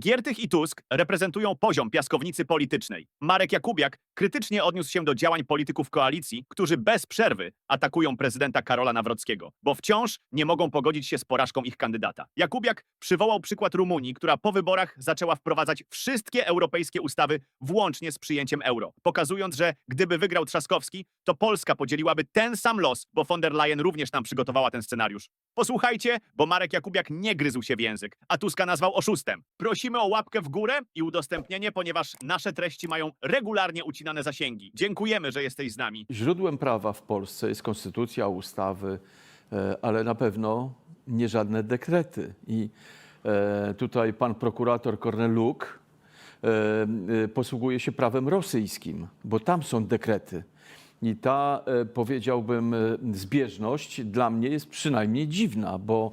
Giertych i Tusk reprezentują poziom piaskownicy politycznej. Marek Jakubiak krytycznie odniósł się do działań polityków koalicji, którzy bez przerwy atakują prezydenta Karola Nawrockiego, bo wciąż nie mogą pogodzić się z porażką ich kandydata. Jakubiak przywołał przykład Rumunii, która po wyborach zaczęła wprowadzać wszystkie europejskie ustawy, włącznie z przyjęciem euro, pokazując, że gdyby wygrał Trzaskowski, to Polska podzieliłaby ten sam los, bo von der Leyen również nam przygotowała ten scenariusz. Posłuchajcie, bo Marek Jakubiak nie gryzł się w język, a Tuska nazwał oszustem. Prosimy o łapkę w górę i udostępnienie, ponieważ nasze treści mają regularnie ucinane zasięgi. Dziękujemy, że jesteś z nami. Źródłem prawa w Polsce jest konstytucja, ustawy, e, ale na pewno nie żadne dekrety. I e, tutaj pan prokurator Korneluk e, posługuje się prawem rosyjskim, bo tam są dekrety. I ta, powiedziałbym, zbieżność dla mnie jest przynajmniej dziwna, bo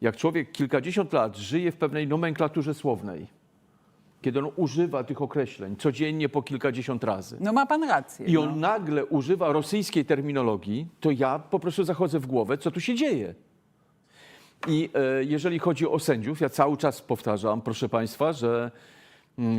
jak człowiek kilkadziesiąt lat żyje w pewnej nomenklaturze słownej, kiedy on używa tych określeń codziennie po kilkadziesiąt razy, No ma pan rację. i on no. nagle używa rosyjskiej terminologii, to ja po prostu zachodzę w głowę, co tu się dzieje. I e, jeżeli chodzi o sędziów, ja cały czas powtarzam, proszę Państwa, że mm,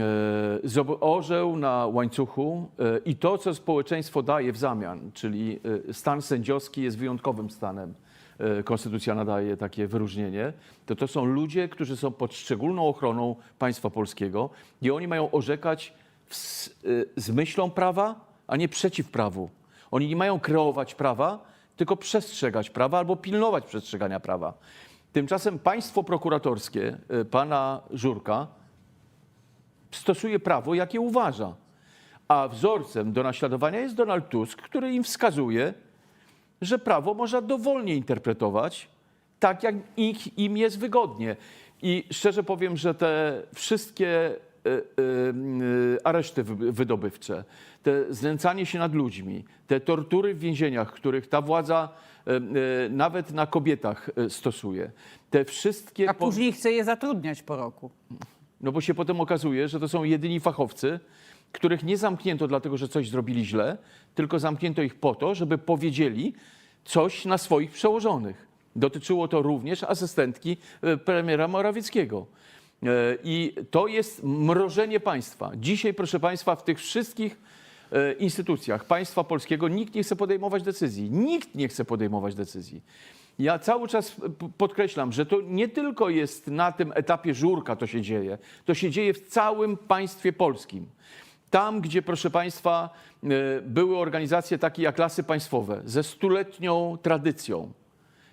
e, orzeł na łańcuchu e, i to, co społeczeństwo daje w zamian, czyli e, stan sędziowski jest wyjątkowym stanem. E, Konstytucja nadaje takie wyróżnienie, to to są ludzie, którzy są pod szczególną ochroną państwa polskiego i oni mają orzekać w, y, z myślą prawa, a nie przeciw prawu. Oni nie mają kreować prawa, tylko przestrzegać prawa albo pilnować przestrzegania prawa. Tymczasem państwo prokuratorskie y, pana Żurka stosuje prawo, jakie uważa. A wzorcem do naśladowania jest Donald Tusk, który im wskazuje, że prawo można dowolnie interpretować, tak jak ich, im jest wygodnie. I szczerze powiem, że te wszystkie e, e, e, areszty wy- wydobywcze, te znęcanie się nad ludźmi, te tortury w więzieniach, których ta władza nawet na kobietach stosuje, te wszystkie... A później chce je zatrudniać po roku. no bo się potem okazuje, że to są jedyni fachowcy, których nie zamknięto dlatego, że coś zrobili źle, tylko zamknięto ich po to, żeby powiedzieli coś na swoich przełożonych. Dotyczyło to również asystentki e, premiera Morawieckiego. E, I to jest mrożenie państwa. Dzisiaj, proszę państwa, w tych wszystkich e, instytucjach państwa polskiego nikt nie chce podejmować decyzji. Nikt nie chce podejmować decyzji. Ja cały czas podkreślam, że to nie tylko jest na tym etapie żurka to się dzieje, to się dzieje w całym państwie polskim. Tam, gdzie, proszę Państwa, e, były organizacje takie jak Lasy Państwowe ze stuletnią tradycją,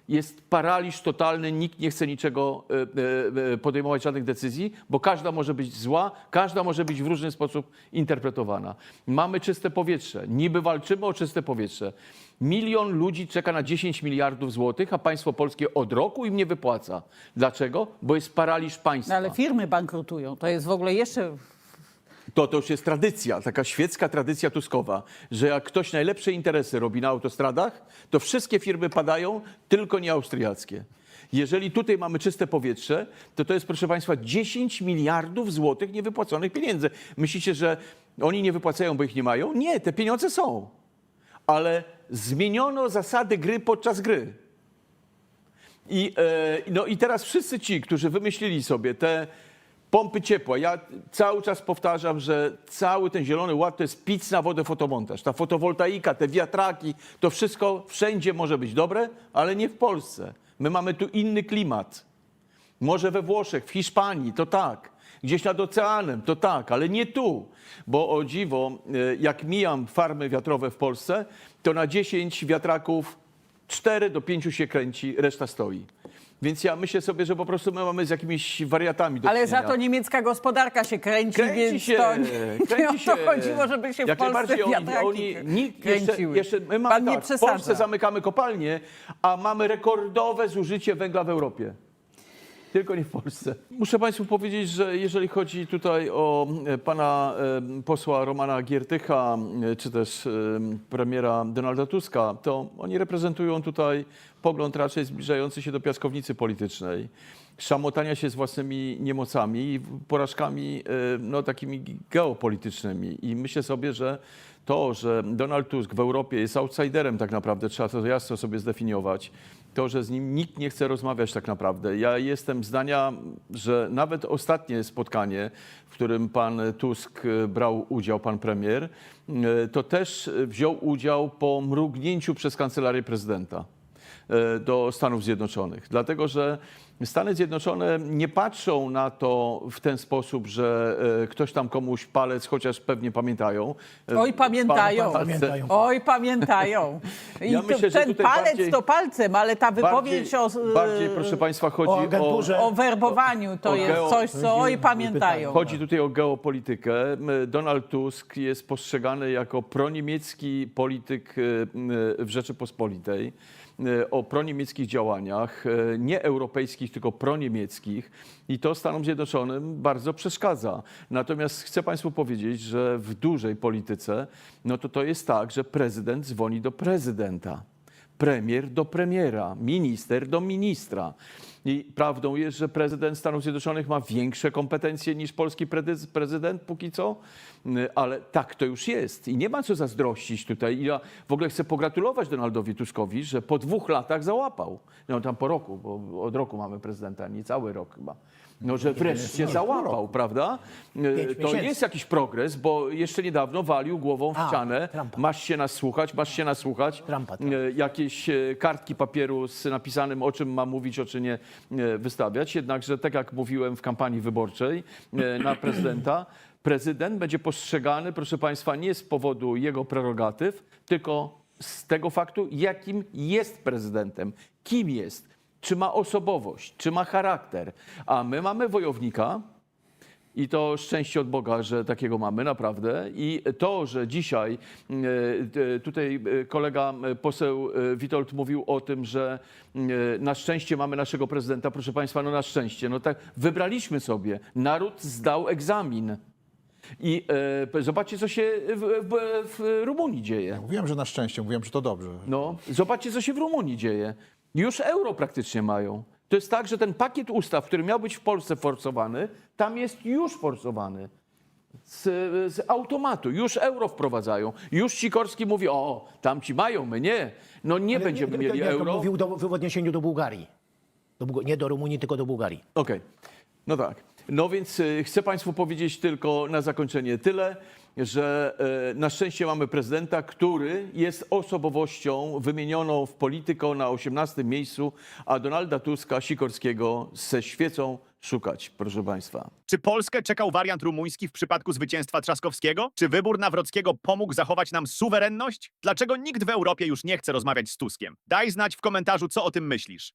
jest paraliż totalny, nikt nie chce niczego e, e, podejmować żadnych decyzji, bo każda może być zła, każda może być w różny sposób interpretowana. Mamy czyste powietrze, niby walczymy o czyste powietrze. Milion ludzi czeka na 10 miliardów złotych, a państwo polskie od roku im nie wypłaca. Dlaczego? Bo jest paraliż państwa. No ale firmy bankrutują. To jest w ogóle jeszcze. To, to już jest tradycja, taka świecka tradycja tuskowa, że jak ktoś najlepsze interesy robi na autostradach, to wszystkie firmy padają, tylko nie austriackie. Jeżeli tutaj mamy czyste powietrze, to to jest, proszę Państwa, 10 miliardów złotych niewypłaconych pieniędzy. Myślicie, że oni nie wypłacają, bo ich nie mają? Nie, te pieniądze są. Ale zmieniono zasady gry podczas gry. I, e, no i teraz wszyscy ci, którzy wymyślili sobie te pompy ciepła, ja cały czas powtarzam, że cały ten zielony ład to jest pic na wodę fotomontaż. Ta fotowoltaika, te wiatraki, to wszystko wszędzie może być dobre, ale nie w Polsce. My mamy tu inny klimat. Może we Włoszech, w Hiszpanii, to tak. Gdzieś nad oceanem, to tak, ale nie tu. Bo o dziwo, e, jak mijam farmy wiatrowe w Polsce, to na 10 wiatraków 4 do 5 się kręci, reszta stoi. Więc ja myślę sobie, że po prostu my mamy z jakimiś wariatami do Ale za czynienia. to niemiecka gospodarka się kręci, Kręci więc się, to nie, kręci nie o to się. chodziło, żeby się w Jak Polsce najbardziej oni, wiatraki oni nikt jeszcze, kręciły. jeszcze my mamy Pan nie tak, w przesadza. Polsce zamykamy kopalnie, a mamy rekordowe zużycie węgla w Europie. Tylko nie w Polsce. Muszę Państwu powiedzieć, że jeżeli chodzi tutaj o e, pana e, posła Romana Giertycha, e, czy też premiera Donalda Tuska, to oni reprezentują tutaj pogląd raczej zbliżający się do piaskownicy politycznej, szamotania się z własnymi niemocami i porażkami no, takimi geopolitycznymi. I myślę sobie, że to, że Donald Tusk w Europie jest outsiderem tak naprawdę, trzeba to jasno sobie zdefiniować, to, że z nim nikt nie chce rozmawiać tak naprawdę. Ja jestem zdania, że nawet ostatnie spotkanie, w którym pan Tusk e, brał udział, pan premier, e, to też wziął udział po mrugnięciu przez kancelarię prezydenta e, do Stanów Zjednoczonych. Dlatego, że Stany Zjednoczone nie patrzą na to w ten sposób, że e, ktoś tam komuś palec, chociaż pewnie pamiętają. e, Oj, pamiętają. palce- Pamiętają. Oj, pamiętają. I Ja to, myślę, że ten palec bardziej- to palcem, ale ta Bardziej, wypowiedź o, e, bardziej, proszę Państwa, chodzi o agenturze. o werbowaniu to o jest geo- coś, co oj, pamiętają. Chodzi tutaj o geopolitykę. Donald Tusk jest postrzegany jako proniemiecki polityk y, w Rzeczypospolitej, o proniemieckich działaniach, y, nie europejskich, tylko proniemieckich. I to Stanom Zjednoczonym bardzo przeszkadza. Natomiast chcę Państwu powiedzieć, że w dużej polityce, no to to jest tak, że prezydent dzwoni do prezydenta premier do premiera, minister do ministra. I prawdą jest, że prezydent Stanów Zjednoczonych ma większe kompetencje niż polski prezydent póki co, Y, ale tak to już jest. I nie ma co zazdrościć tutaj. I ja w ogóle chcę pogratulować Donaldowi Tuskowi, że po dwóch latach załapał. No tam po roku, bo od roku mamy prezydenta, nie cały rok chyba. No, że wreszcie załapał, prawda? Y, To jest jakiś progres, bo jeszcze niedawno walił głową w A, ścianę. Trumpa. Masz się nasłuchać, masz się. Trumpa, Trumpa. E, jakieś kartki papieru z napisanym, o czym ma mówić, o czym nie wystawiać. Jednakże, tak jak mówiłem w kampanii wyborczej e, na prezydenta, prezydent będzie postrzegany, proszę Państwa, nie z powodu jego prerogatyw, tylko z tego faktu, jakim jest prezydentem, kim jest, czy ma osobowość, czy ma charakter. A my mamy wojownika, i to szczęście od Boga, że takiego mamy naprawdę. I to, że dzisiaj e, tutaj e, kolega poseł e, Witold mówił o tym, że na szczęście mamy naszego prezydenta, proszę Państwa, no na szczęście. No tak, wybraliśmy sobie. Naród zdał egzamin. I e, zobaczcie, co się w, w, w Rumunii dzieje. Mówiłem, że na szczęście, mówiłem, że to dobrze. No, zobaczcie, co się w Rumunii dzieje. Już euro praktycznie mają. To jest tak, że ten pakiet ustaw, który miał być w Polsce forsowany, tam jest już forsowany. Z, z automatu. Już euro wprowadzają. Już Sikorski mówi, o, tamci mają, my nie. No nie Ale będziemy nie, mieli nie, euro. Mówił do, w odniesieniu do Bułgarii. Do, nie do Rumunii, tylko do Bułgarii. Okej, no tak. No więc y, chcę Państwu powiedzieć tylko na zakończenie tyle, że y, na szczęście mamy prezydenta, który jest osobowością wymienioną w polityko na 18 miejscu, a Donalda Tuska, Sikorskiego ze świecą szukać, proszę Państwa. Czy Polskę czekał wariant rumuński w przypadku zwycięstwa Trzaskowskiego? Czy wybór Nawrockiego pomógł zachować nam suwerenność? Dlaczego nikt w Europie już nie chce rozmawiać z Tuskiem? Daj znać w komentarzu, co o tym myślisz.